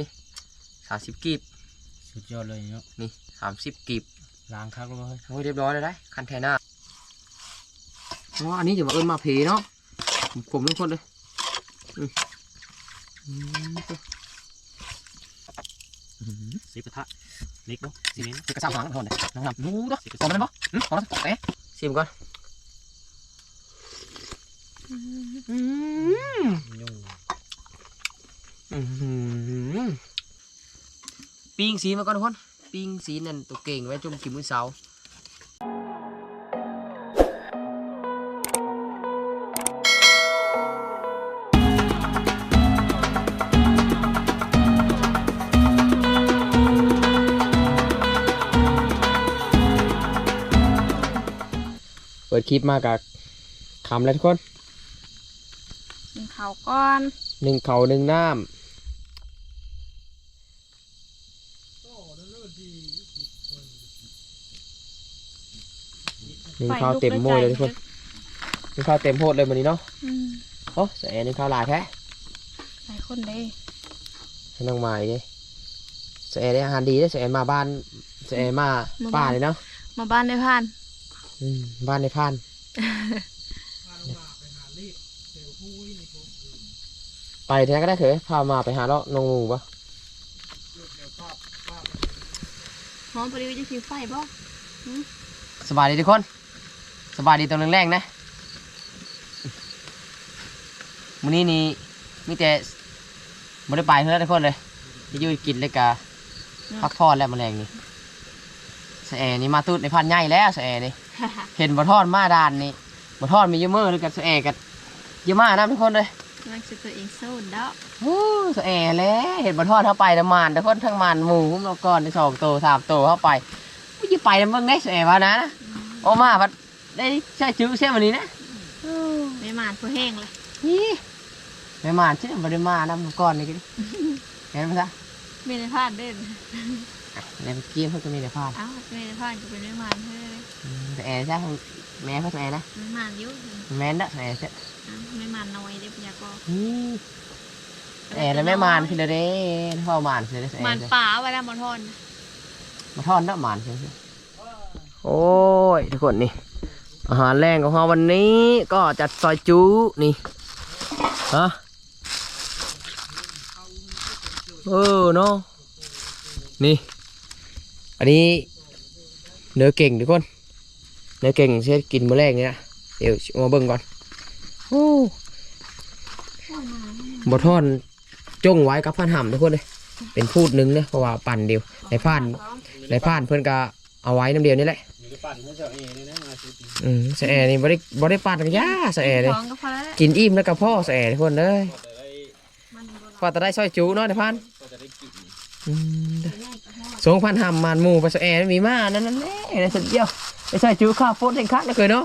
นี่สามสิบกีบสุดยอดเลยเนาะนี่สามสิบกีบล้างคักแล้วเฮ้ยโอ้ยเรียบร้อยเลยได้คันแทน่าอ๋ออันนี้จะมาเอิ้นมาเพเนาะกลมๆทุกคนเลยอืมอืมตัวอืมสิบกระทะเล็กเนาะซีเมนต์คือกระซับหางทุกคนเลยน้องนำดูตัวกลมได้ปะอืมขอแล้วเอ๊ะชิมก่อนอืมยุ่งอื้อหือ ปิ้งสีมาก่อนทุกคนปิ้งสีนั่นตัวเก่งไว้จุ่มกินมื้อเช้าเปิดคลิปมากับคำแล้วทุกคนกินข้าวก่อนหนึ่งเขาหนึ่งน้ำ นึ่งข้าวเต็มโม่เลยทุกคนหนึ่งข้าวเต็มโพดเลยวันนี้เนาะอืมโอ้ใส่หนึ่งข้าวหลายแท้หลายคนเด้ให้น้องมาอีกเลยใส่ได้อาหารดีได้ใส่มาบ้านใส่มาป่าเลยเนาะมาบ้านได้ผ่านอืมบ้านในพานไปแท้ก็ได้เถอะพามาไปหาเลาะนองหมูปะหอมปริวิจะผิวไฟบ่สบายดีทุกคน สบายดีตอนแรงๆนะมื้อนี้นี่มีแต่ไม่ได้ไปเพื่อนทุกคนเลยที่อยู่กินเลยกะพักทอดแล้วแมลงนี่สแอนี่มาตูดในพันใหญ่แล้วสแอนี่ เห็นบ่ทอดมาดานนี่บ่ทอดมีเยอะมือเลยกับสแอกับเยอะมากนะทุกคนเลยมันคือตัวเองโซนเด้อโอ้สแอแล้วเห็นบ่ทอดเข้าไปแล้วมานทุกคนทั้งมานหมูหุ้มเราก่อนในสองโตสามโตเข้าไปไม่จะไปแล้วมึงได้สแอวะนะโอมาพัด ได้ใช่จื้อเส้นวันนี้นะไม่มานผู้แห้งเลยนี่ไม่มานใช่บ่ได้มานะก่อนนี่กันเห็นไหมซะไม่ได้ผ่านเด่นในเกี้ยมเขาก็มีแต่พลาดเอ้าไม่ได้ผ่านก็เป็นไม่มานเฮ้ยอืมแต่แอร์ใช่แม่เขาตัวแอร์นะไม่มานอยุ่งแม่นนะแอร์ใช่ไม่มานน้อยเด้ปยากรนี่แอร์แล้วแม่มานคือเด้อเด้พ่อมานคือเด้อแอมานร์ป่าเวลามาทอนมาทอดเนาะมานคือโอ้ยทุกคนนี่ อาหารแรงของเราวันนี้ก็จัดซอยจูนี่ฮะเออเนาะนี่ อันนี้เนื้อเก่งทุกคน เนื้อเก่งเช่กินมื้อแรกเนี่ยเดี๋ยวเอามาเบิ่งก่อนโอ้บทอนจงไว้กับพันห่ำทุกคนเลยเป็นพูดหนึงเนี่ยเพราะว่าปั่นเดียวในผ่านในผ่านเพื่อนก็เอาไว้น้ำเดียวนี่แหละ อยู่ในปั่นเพื่อจะเอเลยนะมาซื้อปีอืมสะแอนี่บ่ได้บ่ได้ปั่นกันยาสะแอเลย ท้องก็พอแล้วกินอิ่มแล้วกับพ่อสะแอทุกคนเลยก็จะได้มันบ่พอจะได้ซอยจูเนาะในพันก็จะได้กินอืมเด้อสองพันหำมันหมูไปสะแอมีมานั่นนั่นแหละในสุดเดียวไปซอยจูข้าวโพดเด้งคักเลยเคยเนาะ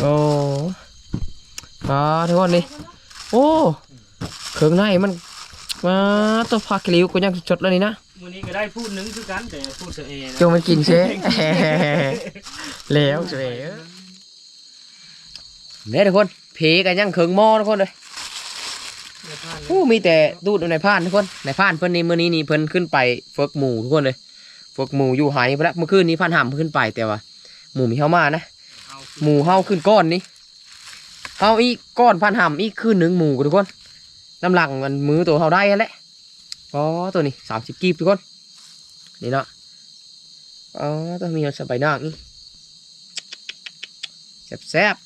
โอ้อ่าทุกคนนี่โอ้เครื่องในมันมาตัวผักกลิ้วกูยังจดแล้วนี่นะ มื้อนี้ก็ได้พูดหนึงคือกันแต่พูดเสเอนะจงมันกินเชแล้วเฉยเนี่ยทุกคนเพกันยังเคิงหม้อทุกคนเลยโอ้มีแต่ดูดในพานทุกคนในพานเพิ่นนี่มื้อนี้นี่เพิ่นขึ้นไปฝึกหมูทุกคนเลยฝึกหมูอยู่หายไปแล้วเมื่อคืนนี้พันหามขึ้นไปแต่ว่า หมูมีเฮามานะเอาหมูเฮาขึ้นก้อนนี้เฮาอีกก้อนพันหามอีกคืนหนึ่งหมูทุกคนน้ำหลังมันมือตัวเฮาได้นั่นแหละ อ๋อตัวนี้สามสิบกีบทุกคน นี่เนาะอ๋อต้องมีสบายนอกนี่แซ่บ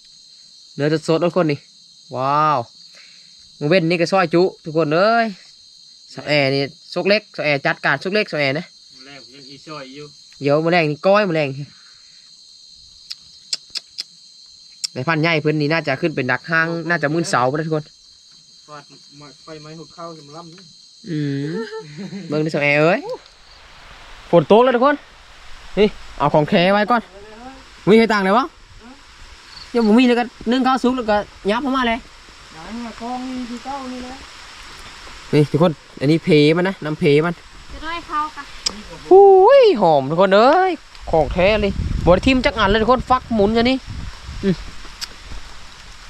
ๆเนื้อสดๆทุกคนนี่ว้าวมือเว้นนี่ก็ซอยจุทุกคนเลยสแอร์นี่ซกเล็กสแอร์จัดการซกเล็กสแอร์นะมื้อแรกผมยังอีซอยอยู่เดี๋ยวมือแรงนี่ก้อยมือแรงในพันธุ์ใหญ่เพื่อนนี่น่าจะขึ้นเป็นดักห้างน่าจะมื่นเสาไปแล้วทุกคนฟาดไม้ไฟไม้หุดเข้าจะมาล่ำนะ อืมเบิ่งในสแอร์เอ้ยฝนตกแล้วทุกคน นี่ เอาของแคไว้ก่อน มีใครต่างเลยวะเดี๋ยวผมมีแล้วก็นึ่งข้าวสุกแล้วก็ยับเข้ามาเลยไหนมากองนี่คือเก้านี่แหละนี่ทุกคน อันนี้เพมันนะน้ำเพมันจะได้เข้ากันหูยหอมทุกคนเอ้ย ของแท้เลยบไดทิมจักอันเลยทุกคนฟักหมุนจะนี่อืม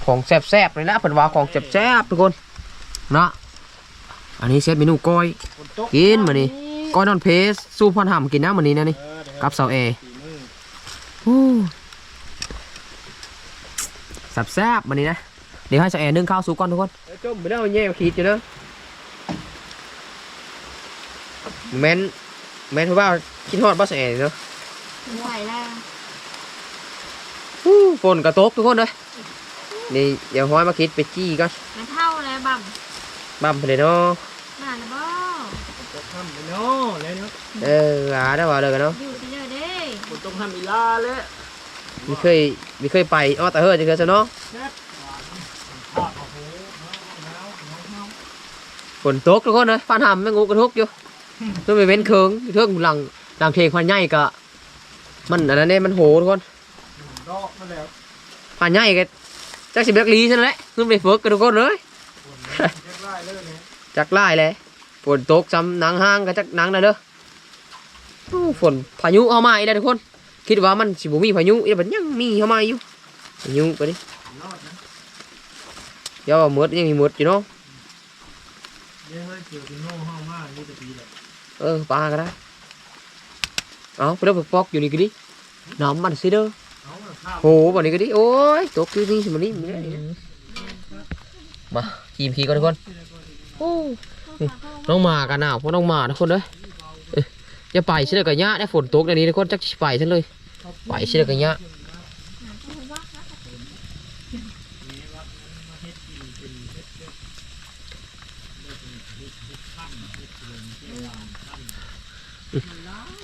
ของแซ่บๆเลยนะเพิ่นว่าของแซ่บๆทุกคน เนาะ อันนี้เซตเมนูก้อยฝนตกกินมื้อนี้ก้อยนอนเพสสู้พันหำกินนะมื้อนี้นะนี่เออเดี๋ยวกับเสาเอฝีมือโอ้สับแซ่บมื้อนี้นะ เดี๋ยวให้เสาเอนึ่งข้าวสุกก่อนทุกคนเอ้ยจมไปแล้วแย่ขีดอยู่เด้อแม่นแม่นเพราะว่าคิดฮอดบ่เสาเอเนาะไหวแล้วอู้ฝนกระตกทุกคนเลยนี่เดี๋ยวห้อยมาคิดไปจี้ก่อนไม่เท่าแล้วบั่ม บั่มไปเลยเนาะมาแล้วบ่ฝนตกห้ามไปเนาะเลยเนาะเอออาได้ว่าเลยกันเนาะอยู่ที่เด้อเด้ฝนตกห้ามอีลาเลยมีเคยมีเคยไปอ้อแต่เฮ้อจะเคยซะเนาะแซ่บหวานภาพโอ้โหหนาวหนาวหนาวฝนตกทุกคนเลยฟ้านหำไม่งูกระทกอยู่ต้องไปเว้นเคิงเทิงหลังหลังเทงพันใหญ่กะมันอันนั้นเนี่ยมันโหทุกคนดอกมาแล้วพันใหญ่กะจักสิบลักลีใช่ไหมขึ้นไปฝึกกันทุกคนเลย ฝนเรียกไล่เลยเนี่ย จักไล่เลยฝนตกซ้ำหนังห้างก็จักหนังได้เด้อฝนพายุเอามาอีกแล้วทุกคน คิดว่ามันสิบ่มีพายุอีบัดยังมีเข้ามาอยู่พายุไปดิเดี๋ยวว่าหมดยังมีหมดอยู่เนาะเดี๋ยวให้เกี่ยวกับโน่ห้องมากนี่จะดีเออปลาก็ได้เอาไปเด้อปอกอยู่นี่ก็ดิน้ำมันสิเด้อโหวันนี้ก็ดิโอ้ยตกคือนี่สมันนี่มันนี่มาทีมขีก่อนทุกคน โอ้น้องมากันหนาวเพราะน้องมาทุกคนเลยเอ้อย่าไปเชื่อกับยะได้ฝนตกในนี้ทุกคนจักไปฉันเลย ไปเชื่อกับยะ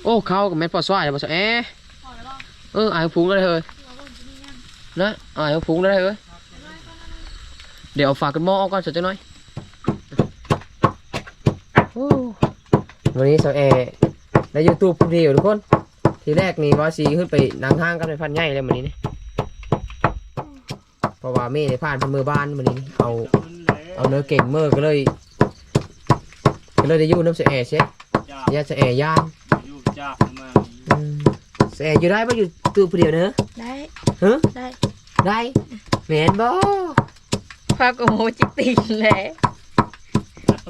โอ้เขากับแม่นปอสวายแล้วปอสวายเอ๊ะพอแล้วบ่เอออายพุงได้เลยนนี่ยังนะอายพุงได้เลยเดี๋ยวฝากกันหม้อก่อนสักจังหน่อยโอ้ วันนี้สาวแอร์ในยูทูบพูดเดียวทุกคน ทีแรกนี่ว่าสีขึ้นไปนางห้างกันไปพันใหญ่เลยวันนี้นี่เพราะว่าเม่ได้ผ่านเป็นมือบ้านวันนี้นี่เอาขึ้นแล้วเอาเนื้อเก่งเมื่อก็เลย ก็เลยได้อยูน้ำสาวแอร์เช็จ้าย่าสาวแอร์ย่านอยู่จ้ามาอืมสาวแอร์อยู่ได้ปะอยู่ตัวผู้เดียวเนอะได้ฮะได้ได้แมนบ่พากโมจิกตีนแหละ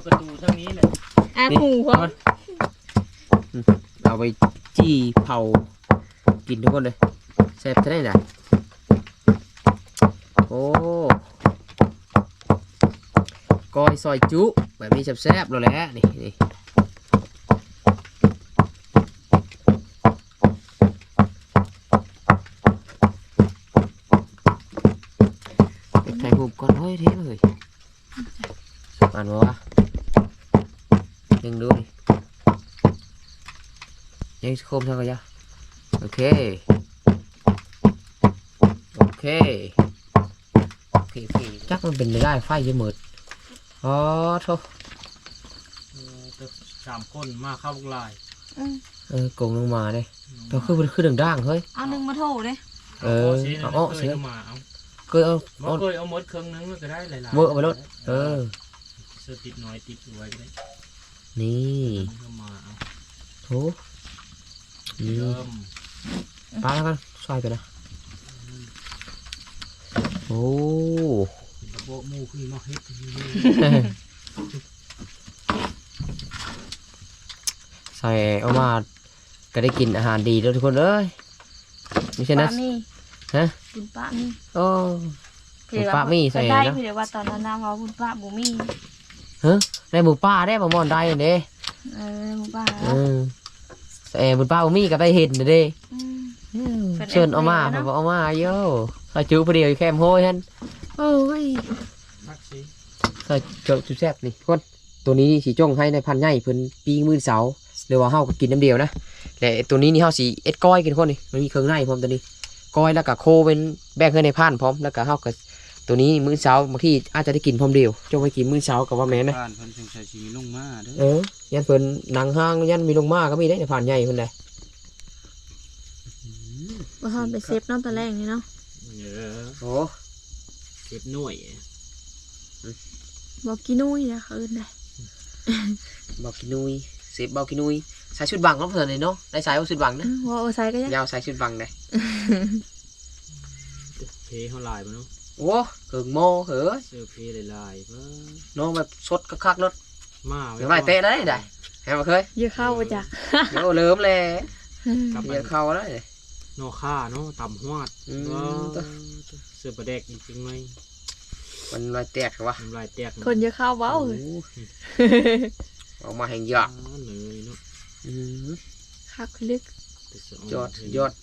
ประตูทางนี้แหละอะนี่หูพออืม เอาไปจี้เผากินทุกคนเลยแซ่บเท่าไหร่นะโอ้ก้อยซอยจุแบบนี้แซ่บๆแล้วแหละนี่นี่ไปถ่ายรูปก่อนเฮ้ยเท่เลยอ่านมาว่ายังดูดิ ยังโคมเท่ากันยะโอเค โอเค โอเคโอเคจักมันเป็นไปได้ไฟเยอะหมดอ๋อโทษสามคนมาเข้าบุกลายเออกงลงมาเลยเราคือมันคือด่างๆเฮ้ยเอาหนึ่งมาโถเลยเออเอาเอาเคเสียยเอามาเอาเคยเอาบ่เอาเคยเอาหมดเครื่องนึงก็ได้หลายๆเวอร์ไปรถเออเสื้อติดน้อยติดไว้ก็ได้นี่เอามาเอาโถ นี่เริ่มปลาแล้วกันซอยไปนะโอ้เป็นระบบหมู่ขึ้นมาเฮ็ดใส่เอามาก็ได้กินอาหารดีแล้วทุกคนเอ้ยไม่ใช่นะปลามีฮะบุญปลามีโอ้บุญปลามีใส่ได้นะเผื่อว่าตอนนั้นน้ำเขาบุญปลาบุมีได้หมูป่าได้ปลาหมอนได้เด้เออบุญปลาเออ เออหมูป่าบ่มีก็ไปเห็นเด้อืมเป็นเชิญเอามาเอ็นไฟผมเนอะเอามาโย่ใส่จูพอดีอยู่แคมโฮยฮันโอ้ยมักสิใส่เจ้าจุแซ่บนี่ทุกคนตัวนี้สีจ้องให้ในพันใหญ่เพิ่นปีงมื่นเสาหรือว่าเฮาก็กินน้ำเดียวนะและไอ้ตัวนี้นี่เฮาสีเอ็ดก้อยกินคนนี่มันมีเครื่องในพร้อมตัวนี้ก้อยแล้วก็โคเป็นแบ่งให้ในพันพร้อมแล้วก็เฮาก็ ตัวนี้มื้อเช้าบางทีอาจจะได้กินพร้อมเดียวจงไปกินมื้อเช้ากับว่าแม่นนะบ้านเพิ่นสงสัยสิมีลงมาเด้อเออยันเพิ่นหนังห้างยันมีลงมาก็มีได้ในผ่านใหญ่เพิ่นได้ว่าทอนไปเซฟน้องตะแรงนี่เนาะเออโอ้เก็บหน่วยบอกกินนุ้ยนะคืนได้บอกกินุยเสพบอกกินุยใส่ชุดบังเนาะเพิ่นนี่เนาะได้ใส่ว่าชุดบังนะว่าโอไซก็ยังยาวใส่ชุดบังได้เพเฮาลายบ่เนาะ โอ้เกิงโมเหอะเสื้อเพหลายๆเบิ่งน้องแบบสดคักๆเนาะมาไว้เดี๋ยวไล่เตะได้ได้แฮมบ่เคยเยอะเข้าไปจากเดี๋ยวเริ่มเลยกับเดี๋ยวเข้าแล้วเลยโนค่าเนาะต่ำหวดอืม ว้าวเสือประแดกจริงไหมมันลอยแตกเหรอวะน้ำลายแตกคนเยอะเข้าเว้าโอ้เลยโหออกมาแห่งยอดเหนื่อยเนาะอืมคักลึก แต่เสืยอดยอด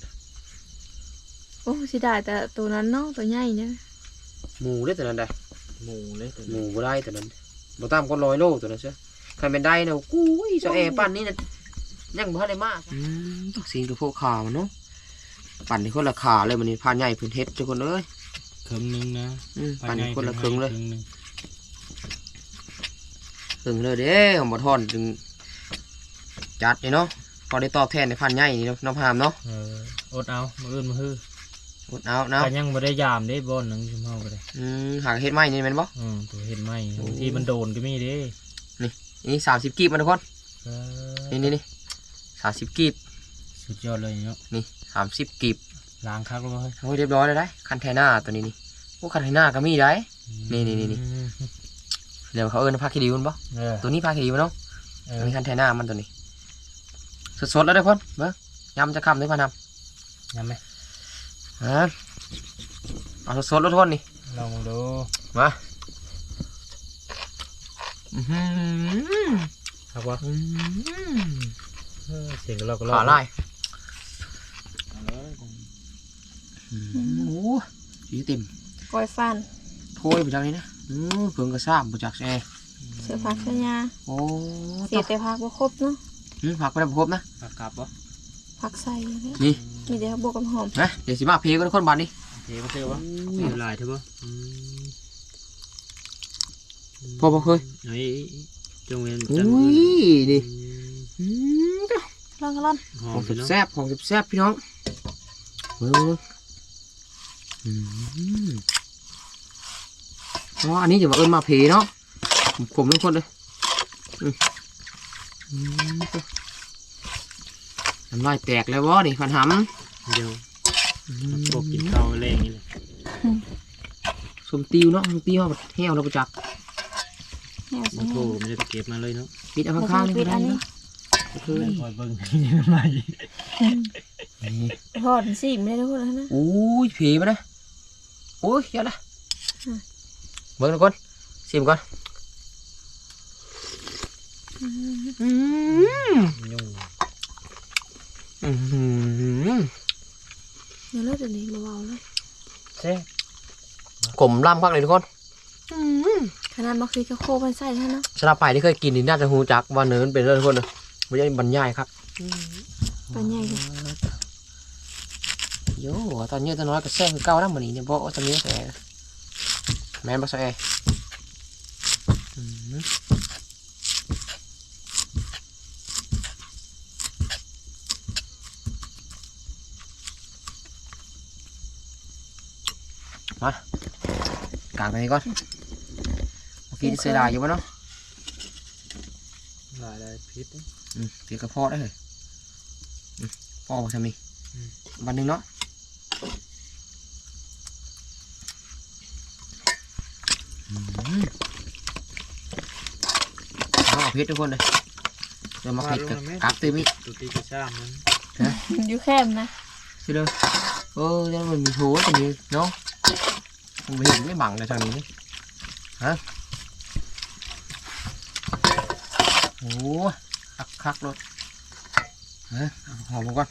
โอ้สิได้แต่ตัวนั้นเนาะตัวใหญ่เนี่ย หมูได้ตัวนั้นได้หมูเลยแต่หมูบ่ได้ตัวนั้นบ่ตามก็ร้อยโลตัวนั้นเชียวใครเป็นได้เนาะกู้ยเจ้าแอร์ปั่นนี่นะยังบ่ทันได้มากอืมต้องสิงกับพวกขามันเนาะปั่นในคนละขาเลยมันนี่พานใหญ่เพิ่นเฮ็ดทุกคนเอ้ยครึ่งหนึงนะอืมปั่นในคนละครึ่งเลยครึ่งหนึงครึ่งเลยเด้ผมบ่ทอนจึงจัดนี่เนาะพอได้ตอบแทนในพันใหญ่นี่เนาะน้องพามเนาะเอออดเอามืออื่นมาฮือ อดเอาเนาะแต่ยังบ่ได้ยามได้บ่อนหนึงชิมเฮาก็ได้อืมหากเฮ็ดไม้นี่แม่นบ่อืมตัวเห็นไหมโอ้บางทีมันโดนก็มีเด้นี่30กีบมันทุกคนเออนี่นี่นี่สามสิบกีบสุดยอดเลยเนาะนี่สามสิบกีบล้างคักแล้วบ่เฮ้ยโอ้ยเรียบร้อยเลยได้คันไทน่าตัวนี้นี่โอ้คันไทน่าก็มีได้นี่นี่นี่นี่อืมเดี๋ยวเขาเอิ้นผ้าคีริวมันบ่เออตัวนี้ผ้าคีริวเนาะเอตัวอนี้คันไทน่ามันตัวนี้สดๆแล้วเด้อพ่นเบิ่งยำจะคำได้พ่นทยังไหมำ ฮะเอาสดๆแล้วทุกคนนี่ลองดูมาอื้อหือครับว่าอื้อหือเออเสียงก็เราก็ขาลายเอาเลยโอ้โหสีเต็มกอยฟันโถยไปทางนี้นะอือเพิ่งกระซ่าบุจักแซ่เสือผักเสือยาโอ้เสียแต่ผักบ่ครบเนาะอืมผักไปได้บ่ครบนะผักกลับปะ ผักใส่เนี่ยนี่มีแต่บวกกับหอมนะเดี๋ยวสิมาเพลกันคนบ้านนี่เทมาเทวะเทลายเถอะปะอืมพอบ่เคยไอ้จงเวียนอุ้จังยนี่อืมอืมจ้ะลองกันล่อนหอของมพี่น้องแซ่บๆของแซ่บๆพี่น้องเบิ่งเบิ่งอืมอ๋ออันนี้จะมาเอิ้นมาเพเนาะผมทุกคนเลยอืมอื มจ้ะน้ำลายแตกแล้ววะนี่ฟันหำเดี๋ยวอืพวกกินมข้าวแรงนี่แหละส้มติวเนาะส้มติวเอาแห้วเราประจักแนวมาสิโทรไม่ได้ไปเก็บมาเลยเนาะปิดเอาข้างๆนี่ก็ได้เนาะเฮ้ยคอยเบิ่งนี่น้ำลายนี่ทอดสิไม่ได้ทุกคนนะโอ้ยผีมาเลยโอ้ยเยอะละอืมเบิ่งทุกคนชิมก่อนอืมยุ่ง อืมเดี๋ยวเลิกเดี๋ยวนี้เบาๆเลยแซ่บกลมล่ำมากเลยทุกคนขนาดมะเขือโคมันใส่ให้เนาะสำหรับไปที่เคยกินนี่น่าจะหูจักว่าเนื้อมันเป็นเรื่องทุกคนเลยไม่ใช่บรรยายครับปลาใหญ่เลยโย่ตอนนี้ตัวน้อยก็แซ่บคือเก่าแล้วเหมือนนี้เนี่ยเพราะว่าตอนนี้แต่แม่นบักซะแออืมมากางไปนี่ก่อนเมื่อกี้เสีย ดายอยู่วะเนาะหลายหลายพิษนะอืมเสียกระเพาะได้เลยอืมพ่อบอกทำนี่อืมวันหนึ่งเนาะอืมเอาเพชรทุกคนเลยเดี๋ยวมาเพชรกับกักเตมิตุตีกระช่างมันอยู่แคมนะสิเลยเออแล้วมันมีโถตรงนี้เนาะมัน ไม่เห็นไม่บังเลยทางนี้ฮะโอ้คักคักๆเลยฮะหอมก่อน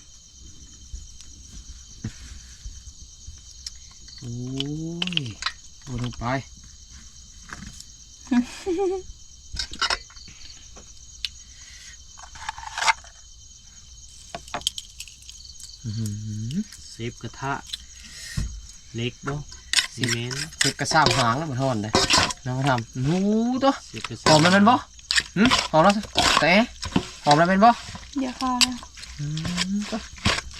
โอ้ยโดนลงไปเซฟกระทะเล็กบ่ ซีเมนต์เก็บกระซ้ำหางแล้วมาทอนเลยน้องมาทำนู้ตัวเซฟกระหอมแล้วเป็นบ่หืมหอมแล้วแต่หอมแล้วเป็นบ่เดี๋ยวเข้าแล้วอืมตัว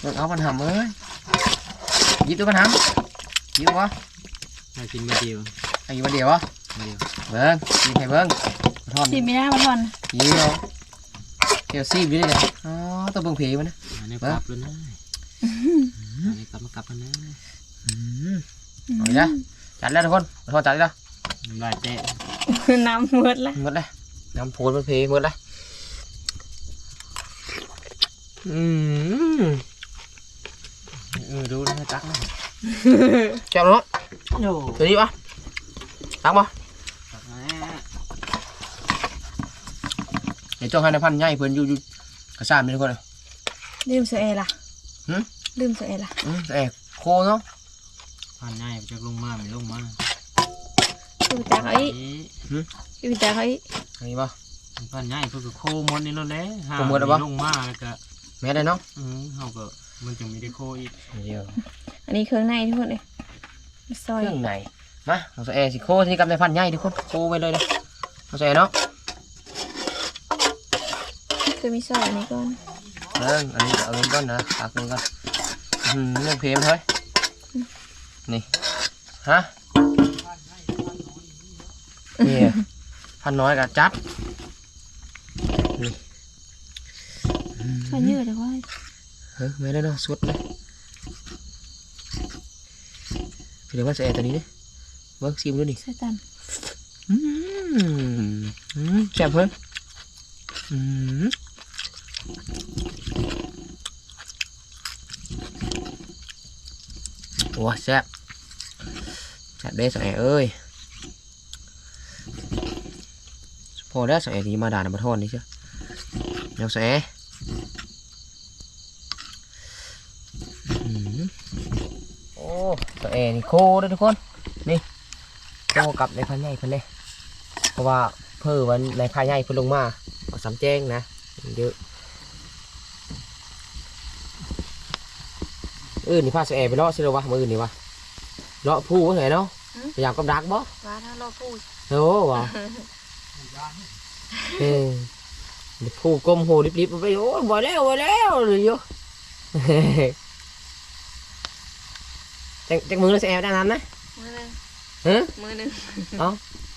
เบิ่งเอาปัญหาเอ้ยหยิบตัวปัญหาหยิบวะมากินมาเดียวไอ้มาเดียววะมาเดียวเบิ้งหยิบให้เบิ้งมาทอนสิไม่ได้มาทอนหยิบเอาเกี่ยวซีบอยู่นี่เลยอ๋อตัวเบิ่งผีมันนะอันนี้เบิ่กงลับแล้วนะอันนี้กลับมากลับแล้วนะอืม เอาอีกแล้วจัดแล้วทุกคนมาทอนจัดแล้วน้ำลายแตะน้ำมืดแล้วหมดเลยน้ำโพนมันเพหมดละอืมเออดูนะตักนะแจ่บเนาะโอ้ตัวนี้ปะตักปะตักแม่เดี๋ยวเจ้าให้ในพันใหญ่เพิ่นอยู่อยู่กระซามนี่ทุกคนเลยลืมเสเอล่ะหึลืมเสเอล่ะอืมแต่โคเนาะ พันง่ายจากลงมาไม่ลงมาอยู่แต่เขาอีนี่อยู่แต่เขาอีอันนี้ปะพันง่ายเพื่อโคมดนี่นั่นแหละห้าโคมดอะวะลงมาแล้วก็แม่ได้เนาะอือเฮาก็มันจะมีได้โคอีกเดียวอันนี้เครื่องในทุกคนเลยซอย เครื่องในมาเราใส่แอร์สิโคที่กับในพันใหญ่ทุกคนโคไปเลยเลยเราใส่เนาะคือมีซอยอันนี้ก่อนเอออันนี้เอาเงินก่อนนะตักเงินก่อนอืมเรื่องเพลมเฮ้ย นี่ ฮะนี่พันน้อยกับจัดนี่มันเยอะแต่ว่าเฮ้ยไม่ได้เนาะสุดเลยเดี๋ยวว่าใส่แอร์ตัวนี้เนี่ยเบิ้งซิมดูนี่ใส่ตันอืมอืมแซ่บเพิ่นอืม โอ้แซ่บแซ่บเด้สายเอ้ยพอแล้วสายนี้มาด่านมาทอนนี่เชียวเดี๋ยวสายอืมโอ้สายนี่โคเด้อทุกคนนี่โตกับในพันใหญ่พิ่นเลยเพราะว่าเพิ่อวันในพายใหญ่เพิ่นลงมาก็สำแจ้งนะเยอะ เออนี่พาสแอร์ไปเลาะสิเลยวะมืออื่นนี่วะเลาะผู้ว่าไงเนาะพยายามกับดักบ่ว่าถ้าเราพูดโอ้วะเออเดี๋ยวผู้ก้มโหริบๆไปโอ้ยบ่แล้วบ่แล้วเลยอยู่จังจังมือเราสแอร์ได้น้ำนะมือหนึงฮะมือหนึง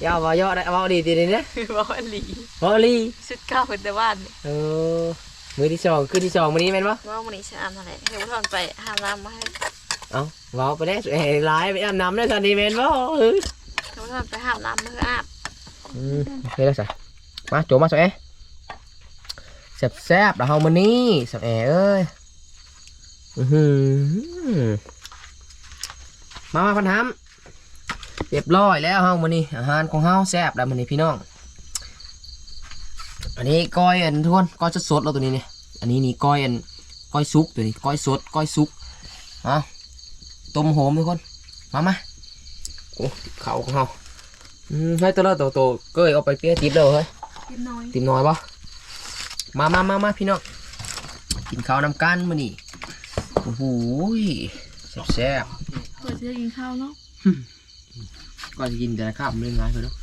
ยาวบ่ยอได้เอาดีดีนี่นะบอกว่าหลีบ่ลีสุดเก้าเป็นแต่บ้านนี่เออ มือที่สองคืนที่สองมือนี้แม่นปะว่ามันนี้ฉันอาบเท่าไหร่เดี๋ยวพ่อทอนไปหามน้ำมาให้เอาเว้าไปได้สวยหลายไปอาบน้ำได้ตอนนี้แม่นปะเออเดี๋ยวพ่อทอนไปหามน้ำมืออาบอืมโอเคแล้วสิมาโจมาสวยแซ่บแซ่บๆแล้วเฮามานี่สวยเอ้ยอือหือมามาพันธมเรียบร้อยแล้วเฮามานี่อาหารของเฮาแซ่บแล้วมานี่พี่น้อง อันนี้ก้อยอันทุกคนก้อยสดๆแล้วตัวนี้เนี่ยอันนี้นี่ก้อยอันก้อยซุกตัวนี้ก้อยสดก้อยซุกมาต้มหอมทุกคนมามาโอ้เขาของเฮาอืมให้ตัวละตัวโตเกยเอาไปเปี้ยติดเลยเฮ้ยกินน้อยติดน้อยปะมามามามาพี่น้องกินข้าวนำกันมานี่โอ้โหแซ่บเปิดจะกินข้าวเนาะๆก็จะกินแต่ละข้าวมันเรื่องง่ายเลยเนาะ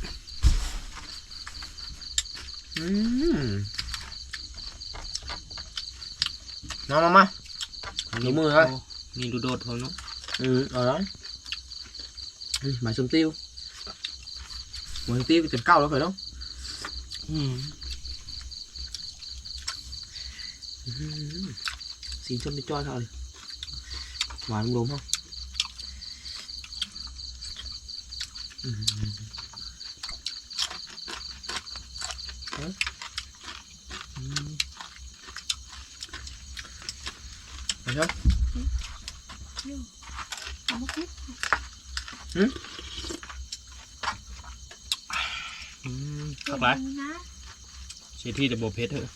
อืมน้องมามาหนูมือเลยมีดูโดดเขาเนาะอืมเอาแล้วอืมหมายสม tiêu หมายสม tiêu chấm cao đó phải không อืม xin chân đi cho thôi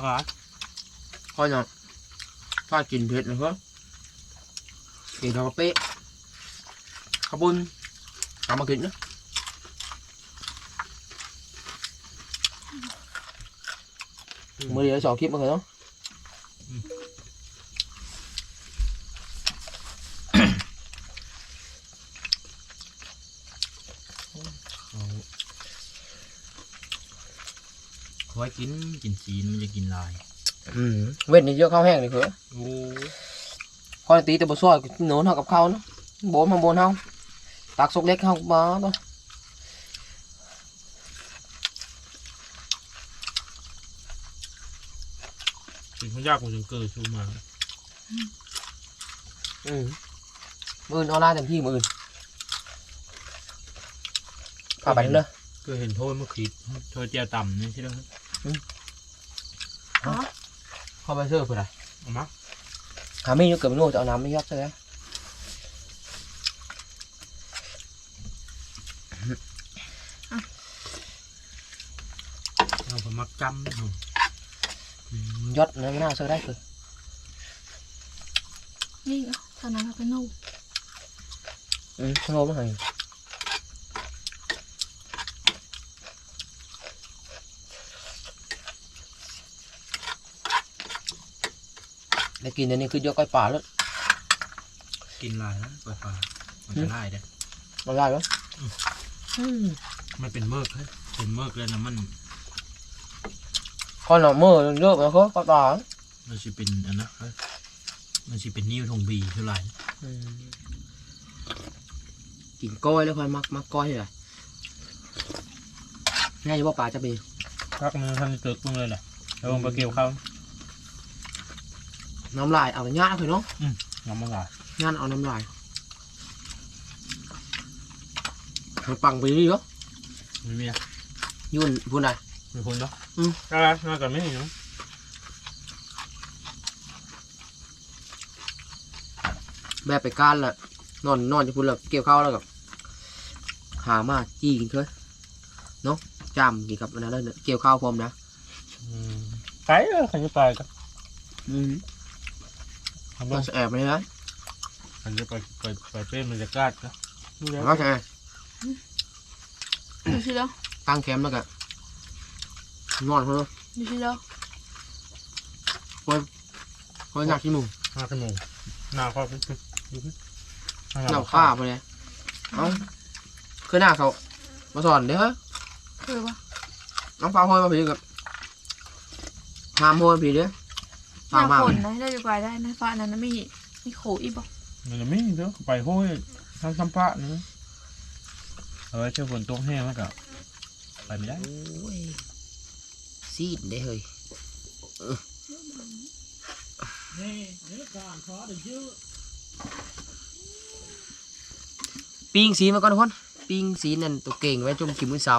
ngoài không đúng không Ừ. Đấy. Ừ. Phải không? เอามาคิดอืมทักหลายนะเชียร์ที่จะบบเพชรเถอะ Thế năm kịt กันแล้ว tôi mới kinh đấy กินกินซีนมันจะกินลายเว้นนี่เยอะข้าวแห้งเลยเพื่อโอ้พอตีแต่บะซอยหนูนเท่ากับข้าวเนาะโบนมาโบนเท่าตักสุกเล็กเท่าบ้าบ้กินข้าวยากกว่าจะเกิดชูมาอืมมืออื่นออนไลน์เต็มที่มืออื่นพาไปเลยก็เห็นโทษเมื่อคิดโทษเจียต่ำนี่ใช่ไหมครับ เข้าไปเชื่อเพื่ออะไรเอามาหาไม่ยกเกิดไม่รู้จะเอาน้ำไม่ยักใช่ไหมเอาผมมักจำอืมยอดนะไม่น่าเชื่อได้คือนี่เอาตอนนั้นเราไปนู่นอืมโง่มากเลย ได้กินอันนี้คือยกก้อยป่าแล้วกินลายแล้วปลาปลามันจะลายเด้อมันได้ไหมไม่เป็นเมิกเฮ้ยเป็นเมิกแล้วนะมัน con nào mơ nước nó có có tỏ มันจะเป็นอันนะเฮ้ยมันจะเป็นนิ้วทงบีเท่าไหร่กินก้อยแล้วค่อยมักมักก้อยเลยง่ายจะบอกปลาจะมีพักนึงท่านตึกมึงเลยแหละแล้วมึงไปเกี่ยวข้าว น้ำลายเอาไปย่างเลยเนาะน้ำมันลายย่างเอาน้ำลายมันปังไปดิเหรอไม่มีอะยุ่นพูดอะไรมีคนเนาะอืมอะไรน่าจะไม่เห็นเนาะแบบไปก้านแหละนอนนอนจะพูดแล้วเกี่ยวข้าวแล้วกับหามาจี้กินเคยเนาะจำกินกับอันนั้นเลยเนี่ยเกี่ยวข้าวพร้อมนะอืมไก่เออใครจะตายกันอืม ทำก็บ้างจะแอบไปเลยนะใครจะไปไปไปเป็นบรรยากาศนะดูแล้วก็จะแอบดูสิแล้วตั้งแคมป์แล้วกันนอนเขาเลยดูสิแล้วเขาหนักที่มุมห้าชั่วโมงหน้าก็เป็นดูสิหนักข้าไปเลยเอ้าคือหน้าเขามาสอนเด้อคือว่าน้องฟ้าห้อยมาผีกับหามห้อยมาผีเด้อ หฟ้าน้ามาฝนนะได้จะไปได้นะฟ้านั้นนะมีมีโขอีกบ่มันจะไม่เด้อไปห้วยทำสัมภาษณ์นะเอาไว้เชื่อฝนตกแห้งแล้วก็ไปไม่ได้โอ้ยซีดได้เฮ้ยปิ้งสีมาก่อนทุกคนปิ้งสีนั่นตัวเก่งไว้จมกินมื้อเช้า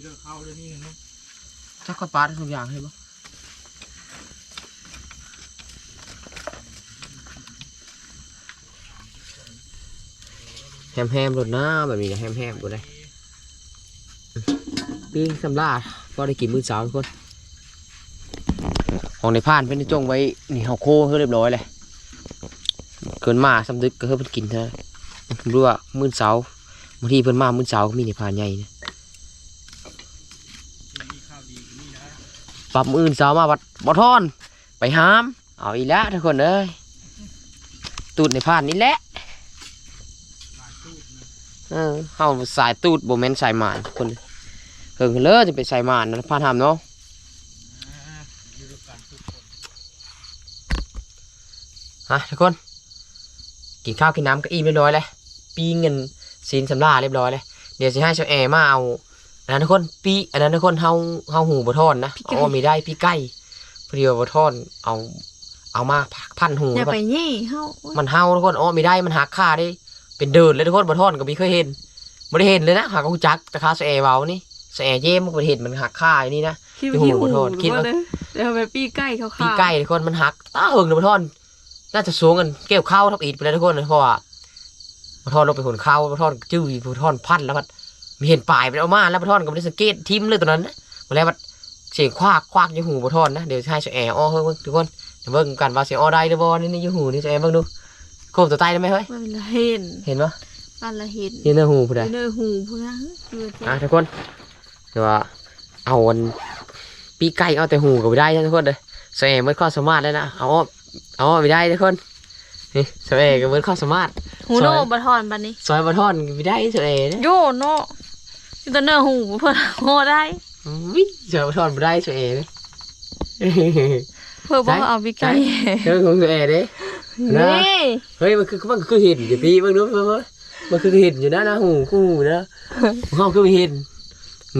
เลือกเข้าเลยนี่นะ จั ก็ปลาทุกอย่างให้บ่แฮมแฮมๆรดน้าแบบนี้นะแฮมแฮมกูได้ปิ้งสำลาพอได้กินมื้อเช้าทุกคนของในพานเพิ่นได้จงไว้นี่เฮาโคเฮือเรียบร้อยเลยเกินมาสำดึกก็เฮือเพิ่นกินเท่านั้นรู้ว่ามื้อเช้าบางทีเพิ่นมามื้อเช้าก็มีในพานใหญ่นะ มีข้าวดีนี่นะ ปรับมื้ออื่นเช้ามาบัดบ่ทอน ไปหาม เอาอีล้วทุกคนเอ้ยตูดในพานนี่แหละเออเฮาสายตูดโบแมนสายหมานคนเฮิงเลยจะเป็นสายหมานนะพานหามเนาะฮะทุกคน กินข้าวกินน้ำก็อิ่มเรียบร้อยเลยปีเงินซีนสำราเรียบร้อยเลย เดี๋ยวจะให้เชาแอร์มาเอา อันนั้นทุกคนปีอันนั้นทุกคนเฮาเฮาหูบ่ทอนนะอ๋อมีได้ปีไก่เพรียวบ่ทอนเอา เอามาพันหูอย่าแล้วไปยี่เฮาโอ๊ยมันเฮาทุกคนอ๋อมีได้มันหักค่าได้ เป็นเดินเลยทุกคนบ่ทอนก็มีเคยเห็นบ่ได้เห็นเลยนะหากกูจักแต่ค่าเชาแอร์เว้านี่เชาแอร์เย่มมันบ่ได้เห็นมันหักค่าอย่างนี้นะคิดหูว่าบ่โทษคิดว่าเลยเดี๋ยวไปปี้ใกล้เขาค่ะปีไก่ทุกคนมันหักตาเหิงเลยบ่ทอนน่าจะสูงกันเกี่ยวข้าวทับอีดไปเลยทุกคนเพราะว่าบ่ทอนลงไปขนข้าวบ่ทอนจื้อบ่ทอนพันแล้วมัน มีเห็นปลายไปเอามาแล้วบ่ทอนก็บ่ได้สังเกตทิมเลยตัวนั้นนะบ่แล้วมันเสียงควากควักอยู่หูบ่ทอนนะเดี๋ยวให้เสยแอร์อ้อเฮ้ยเบิ่งทุกคนเดี๋ยวเบิ่งกันว่าเสียงอ้อได้หรือบ่นี่นี่อยู่หูนี่เสยแอร์เบิ่งดูโคมตัวใต้ได้ไหมเฮ้ยมันละเห็นเห็นปะมันละเห็นนี่เนื้อหูผู้ใดเนื้อหูพูดนะเคืออะทุกคนเดี๋ยวว่าเอาอันปีไก่เอาแต่หูก็ไม่ได้นะทุกคนเลยเสยแอร์มันข้อสามารถแล้วนะเอาอ้อเอาอ้อไม่ได้ทุกคนนี่เสยแอร์ก็มันข้อสามารถหูโนบะทอนบัดนี้ซอยบะทอนไม่ได้เสยแอร์นะโยโน อยู่แต่เนื้อหูเพื่อโง่ได้วิซอยบะทอนไม่ได้เสยแอร์นะเพื่อบอกว่าเอาไปใกล้เรื่องของเสยแอร์เด้นะนี่เฮ้ยมันคือมันคือเห็นอยู่พี่มึงรู้ไหมว่ามันคือเห็นอยู่นะนะหูคู่หูนะเขาคือเห็น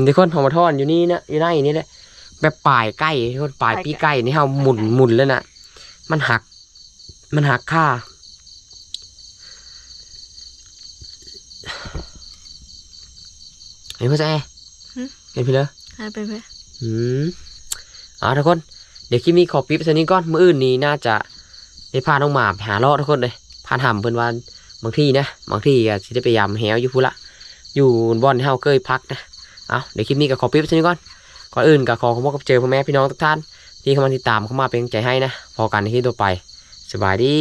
เดี๋ยวคนของมาทอนอยู่นี่นะอยู่ในนี่แหละแบบปลายใกล้คนปลายปีใกล้นี่เขาหมุนหมุนแล้วนะมันหัก มันหักค่า เห็นพ่อแจ๊เห็นพี่เลยหายไปไหมอืมเอาทุกคน เดี๋ยวคลิปนี้ขอปิ๊บสักนี้ก่อนมื้ออื่นนี้น่าจะได้พาน้องหมาไปหาเลาะทุกคนเลยพานหำเพิ่นว่าบางที่นะบางที่ก็สิได้ไปยามแหวอยู่พุ่นละอยู่บ่อนที่เฮาเคยพักนะเอาเดี๋ยวคลิปนี้ก็ขอปิ๊บสักนี้ก่อนก่อนอื่นก็ขอขอบคุณกับเจอพ่อแม่พี่น้องทุกท่าน ที่เข้ามาติดตามเข้ามาเป็นกำลังใจให้นะพอกันในคลิปต่อไป สบายดี